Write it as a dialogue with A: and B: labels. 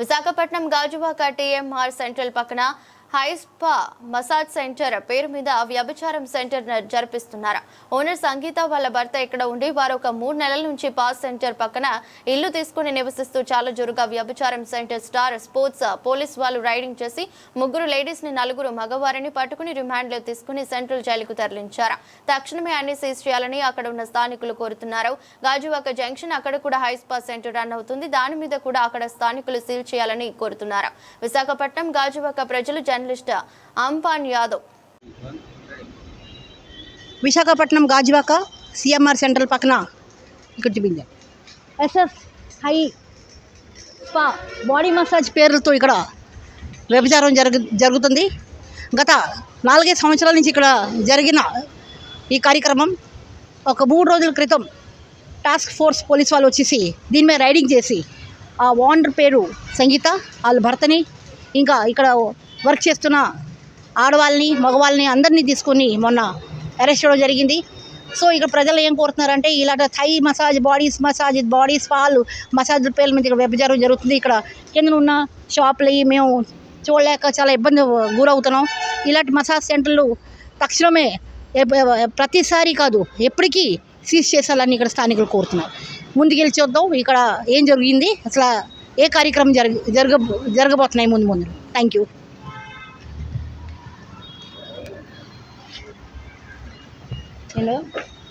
A: Visakhapatnam Gajuwaka TMR central పక్కన హైస్పా massage centre పేరు మీద వ్యభిచారం సెంటర్ జరిపిస్తున్నారు. ఓనర్ సంగీత వాళ్ళ భర్త ఇక్కడ ఉండి వారు ఒక మూడు నెలల నుంచి పాస్ సెంటర్ పక్కన ఇల్లు తీసుకుని నివసిస్తూ చాలా జోరుగా వ్యభిచారం సెంటర్ స్టార్ స్పోర్ట్స్ పోలీస్ వాళ్ళు రైడింగ్ చేసి ముగ్గురు లేడీస్ని నలుగురు మగవారిని పట్టుకుని రిమాండ్లో తీసుకుని సెంట్రల్ జైలుకు తరలించారు. తక్షణమే అన్ని సీజ్ చేయాలని అక్కడ ఉన్న స్థానికులు కోరుతున్నారు. గాజువాక జంక్షన్ అక్కడ కూడా హై స్పా సెంటర్ రన్ అవుతుంది. దాని మీద కూడా అక్కడ స్థానికులు సీల్ చేయాలని కోరుతున్నారు. విశాఖపట్నం గాజువాక ప్రజలు జర్నలిస్ట్ అంపాన్ యాదవ్.
B: విశాఖపట్నం గాజువాక సిఎంఆర్ సెంట్రల్ పక్కన ఇక్కడ చూపించాం SS high spa body massage పేర్లతో ఇక్కడ వ్యభిచారం జరుగు జరుగుతుంది. గత నాలుగైదు సంవత్సరాల నుంచి ఇక్కడ జరిగిన ఈ కార్యక్రమం ఒక మూడు రోజుల క్రితం టాస్క్ ఫోర్స్ పోలీస్ వాళ్ళు వచ్చేసి దీని మీద రైడింగ్ చేసి ఆ ఓనర్ పేరు సంగీత వాళ్ళ భర్తని ఇంకా ఇక్కడ వర్క్ చేస్తున్న ఆడవాళ్ళని మగవాళ్ళని అందరినీ తీసుకొని మొన్న అరెస్ట్ చేయడం జరిగింది. సో ఇక్కడ ప్రజలు ఏం కోరుతున్నారంటే ఇలాంటి Thai massage bodies massage body స్పాలు massage పేర్ల మీద ఇక్కడ వ్యభిచారం జరుగుతుంది. ఇక్కడ కింద ఉన్న షాపులు మేము చూడలేక చాలా ఇబ్బంది గురవుతున్నాం. ఇలాంటి మసాజ్ సెంటర్లు తక్షణమే ప్రతిసారి కాదు ఎప్పటికీ సీజ్ చేసాలని ఇక్కడ స్థానికులు కోరుతున్నారు. ముందుకెళ్ళి చూద్దాం ఇక్కడ ఏం జరిగింది అసలు ఏ కార్యక్రమం జరగ జరగ జరగబోతున్నాయి ముందు ముందు. థ్యాంక్ యూ ছিল